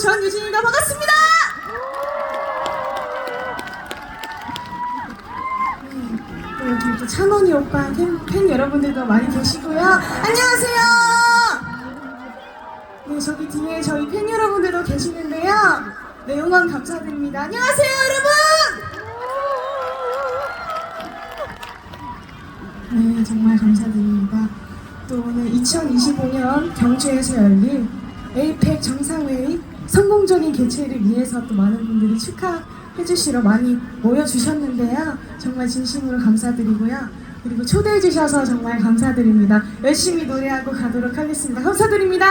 전유진입니다. 반갑습니다. 이렇게 찬원이 오빠 팬, 팬 여러분들도 많이 계시고요. 안녕하세요. 네, 저기 뒤에 저희 팬 여러분들도 계시는데요. 네, 응원 감사드립니다. 안녕하세요, 여러분. 네, 정말 감사드립니다. 또 오늘 2025년 경주에서 열린 에이펙 정상회의 성공적인 개최를 위해서 또 많은 분들이 축하해 주시러 많이 모여 주셨는데요. 정말 진심으로 감사드리고요. 그리고 초대해 주셔서 정말 감사드립니다. 열심히 노래하고 가도록 하겠습니다. 감사드립니다.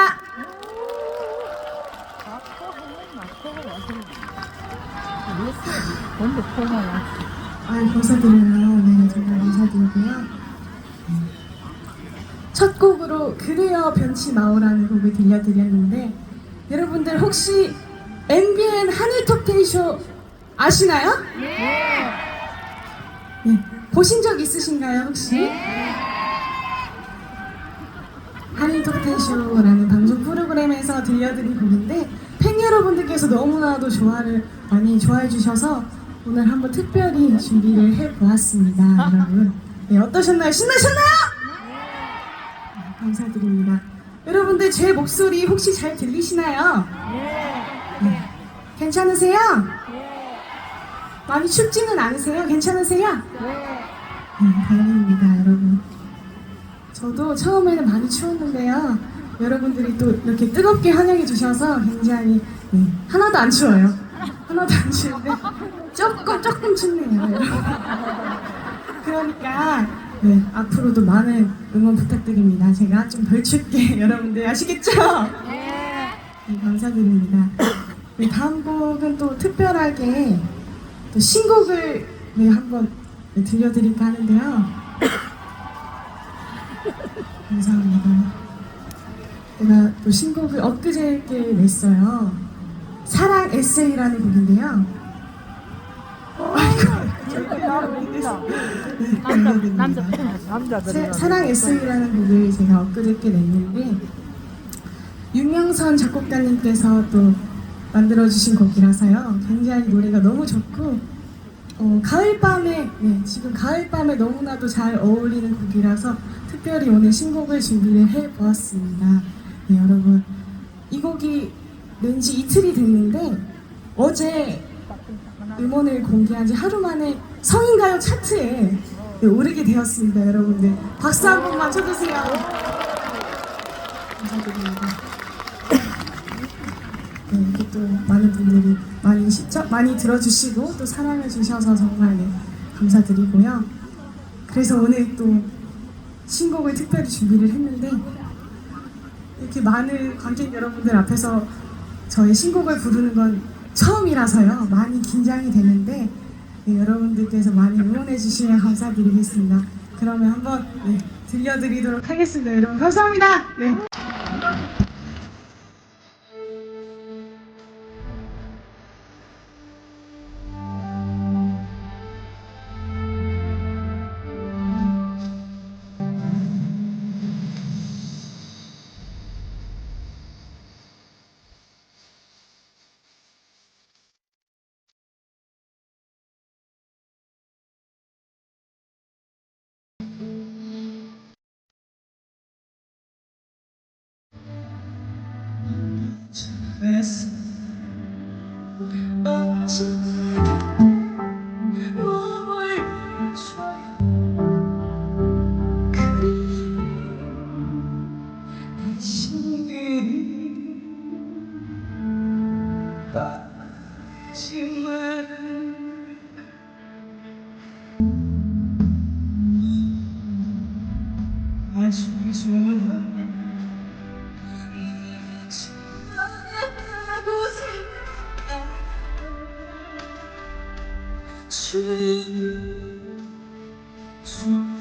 아, 감사드려요. 네, 정말 감사드리고요. 첫 곡으로 그래요 변치 마오라는 곡을 들려드렸는데 여러분들 혹시 MBN 한일 톱텐쇼 아시나요? 네. 보신 적 있으신가요 혹시? 한일 톱텐쇼라는 방송 프로그램에서 들려드린 곡인데 팬 여러분들께서 너무나도 좋아를 많이 좋아해 주셔서 오늘 한번 특별히 준비를 해보았습니다 여러분 네, 어떠셨나요? 신나셨나요? 네, 감사드립니다 여러분들 제 목소리 혹시 잘 들리시나요? 네. 괜찮으세요? 많이 춥지는 않으세요? 괜찮으세요? 네, 다행입니다 여러분 저도 처음에는 많이 추웠는데요. 여러분들이 또 이렇게 뜨겁게 환영해 주셔서 굉장히 네, 하나도 안 추워요. 하나도 안 추운데 조금 조금 춥네요. 여러분. 그러니까 네, 앞으로도 많은 응원 부탁드립니다. 제가 좀덜 춥게 여러분들 아시겠죠? 네, 감사드립니다. 네, 다음 곡은 또 특별하게 또 신곡을 네, 한번 네, 들려드릴까 하는데요. 감사합니다. 제가 또 신곡을 엊그저께 냈어요. 사랑 에세이라는 곡인데요. 남자 남자 남자들 사- 사랑 에세이라는 곡을 제가 엊그저께 냈는데 윤명선 작곡가님께서 또 만들어주신 곡이라서요. 굉장히 노래가 너무 좋고 어, 가을밤에 네, 지금 가을밤에 너무나도 잘 어울리는 곡이라서 특별히 오늘 신곡을 준비를 해보았습니다. 네, 여러분 이 곡이 낸지 이틀이 됐는데 어제 음원을 공개한 지 하루 만에 성인가요 차트에 네, 오르게 되었습니다, 여러분들. 박수 한 번만 쳐주세요. 감사드립니다. 네, 이렇게 또 많은 분들이 많이 시청, 많이 들어주시고 또 사랑해 주셔서 정말 네, 감사드리고요. 그래서 오늘 또 신곡을 특별히 준비를 했는데 이렇게 많은 관객 여러분들 앞에서 저의 신곡을 부르는 건 처음이라서요. 많이 긴장이 되는데 네, 여러분들께서 많이 응원해 주시면 감사드리겠습니다. 그러면 한번 네, 들려드리도록 하겠습니다. 여러분 감사합니다. 네. 그 to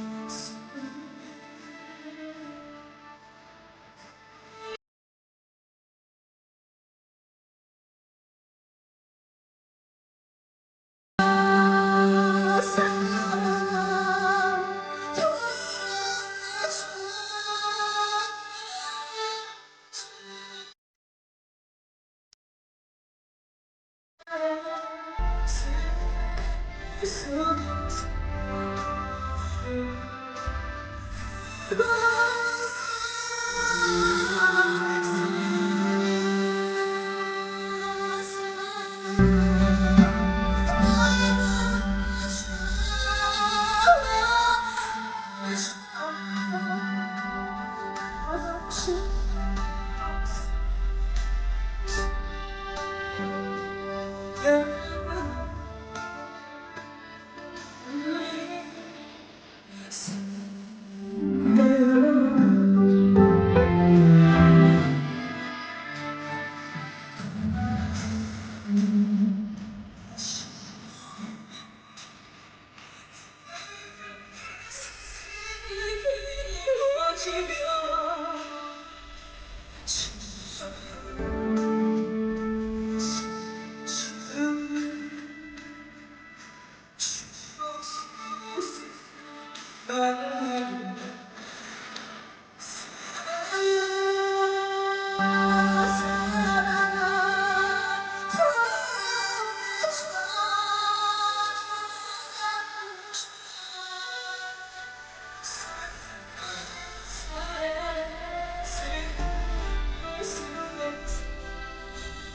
감사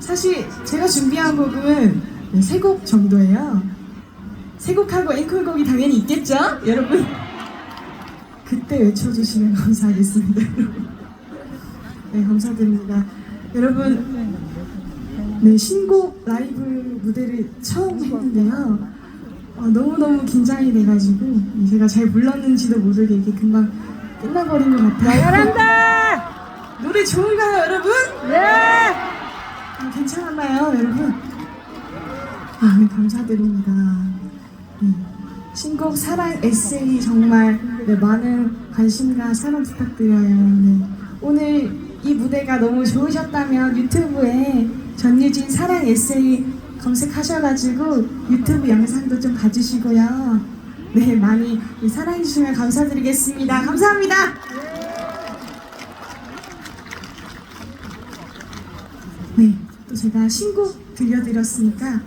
사실 제가 준비한 곡은 네, 세곡 정도예요. 세 곡하고 앵콜곡이 당연히 있겠죠? 여러분. 그때 외쳐주시면 감사하겠습니다. 네, 감사드립니다. 여러분, 네, 신곡 라이브 무대를 처음 했는데요. 어, 너무너무 긴장이 돼가지고 제가 잘 불렀는지도 모르게 이게 금방 끝나버린 것 같아요. 잘한다! 노래 좋은가요, 여러분? 네! 아, 괜찮았나요, 여러분? 아, 네, 감사드립니다. 네. 신곡 사랑 에세이 정말 네, 많은 관심과 사랑 부탁드려요. 네. 오늘 이 무대가 너무 좋으셨다면 유튜브에 전유진 사랑 에세이 검색하셔가지고 유튜브 영상도 좀 봐주시고요. 네, 많이 사랑해주시면 감사드리겠습니다. 감사합니다. 네, 또 제가 신곡 들려드렸으니까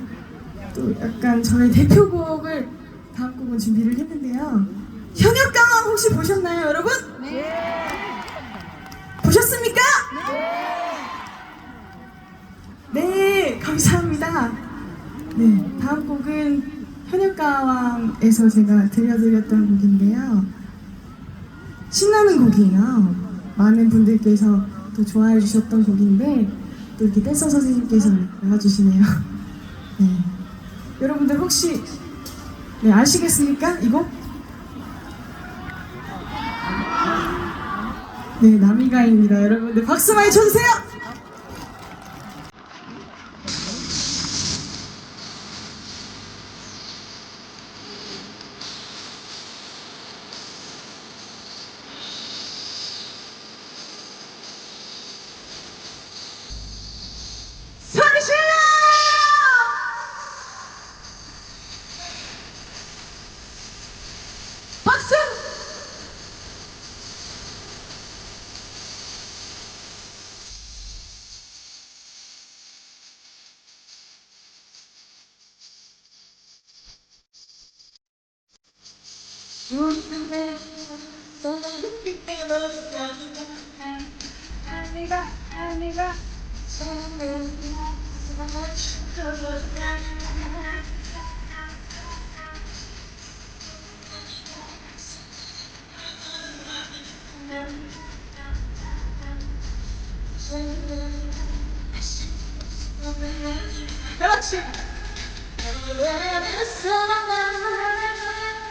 또 약간 저의 대표곡을 다음 곡은 준비를 했는데요. 현역강왕 혹시 보셨나요, 여러분? 네. 보셨습니까? 네. 감사합니다. 네, 다음 곡은 현역가왕에서 제가 들려드렸던 곡인데요. 신나는 곡이에요. 많은 분들께서 또 좋아해 주셨던 곡인데 또 이렇게 댄서 선생님께서 나와주시네요. 네. 여러분들 혹시 네, 아시겠습니까? 이 곡? 네, 나미가입니다. 여러분들 박수 많이 쳐주세요! Relaxa.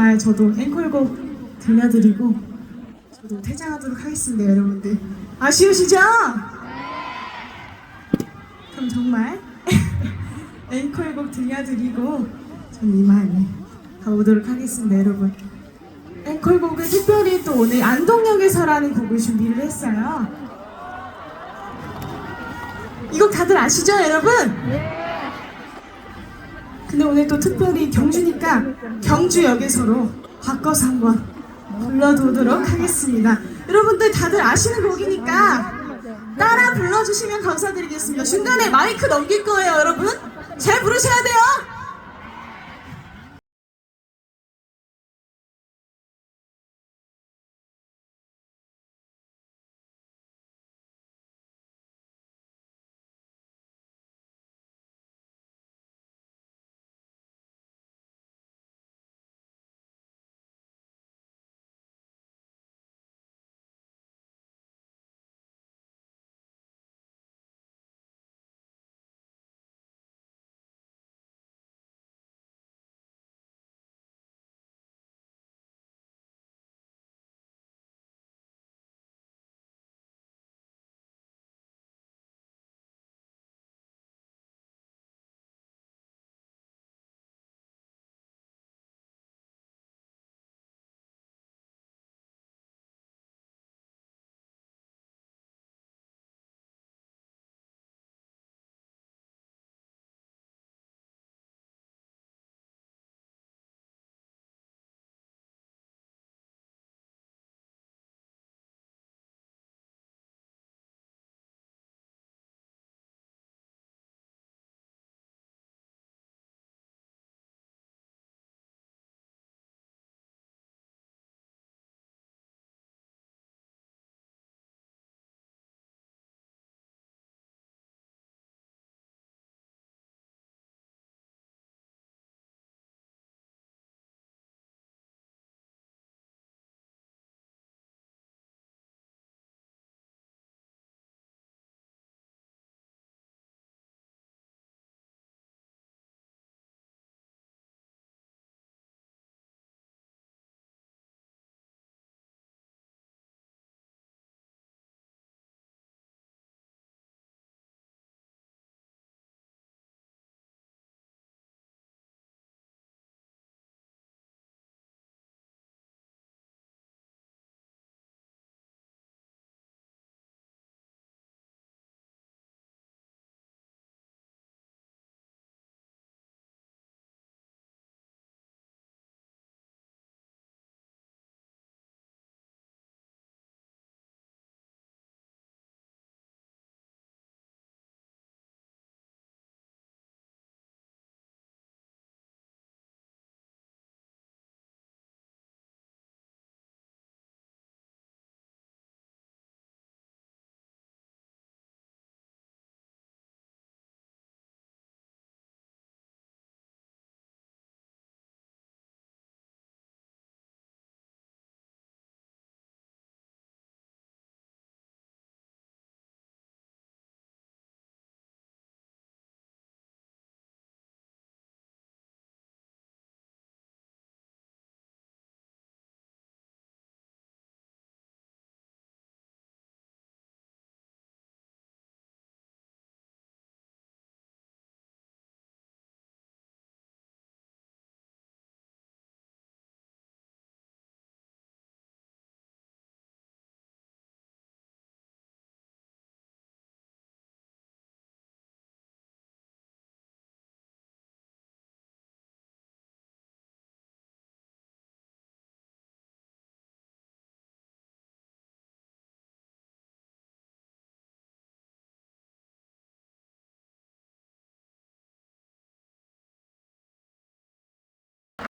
정말 저도 앵콜곡 들려드리고 저도 퇴장하도록 하겠습니다, 여러분들. 아쉬우시죠? 그럼 정말 앵콜곡 들려드리고 전 이만 가보도록 하겠습니다, 여러분. 앵콜곡을 특별히 또 오늘 안동역에서라는 곡을 준비를 했어요. 이거 다들 아시죠, 여러분? 근데 오늘 또 특별히 경주니까 경주역에서로 바꿔서 한번 불러보도록 하겠습니다. 여러분들 다들 아시는 곡이니까 따라 불러주시면 감사드리겠습니다. 중간에 마이크 넘길 거예요, 여러분. 잘 부르셔야 돼요.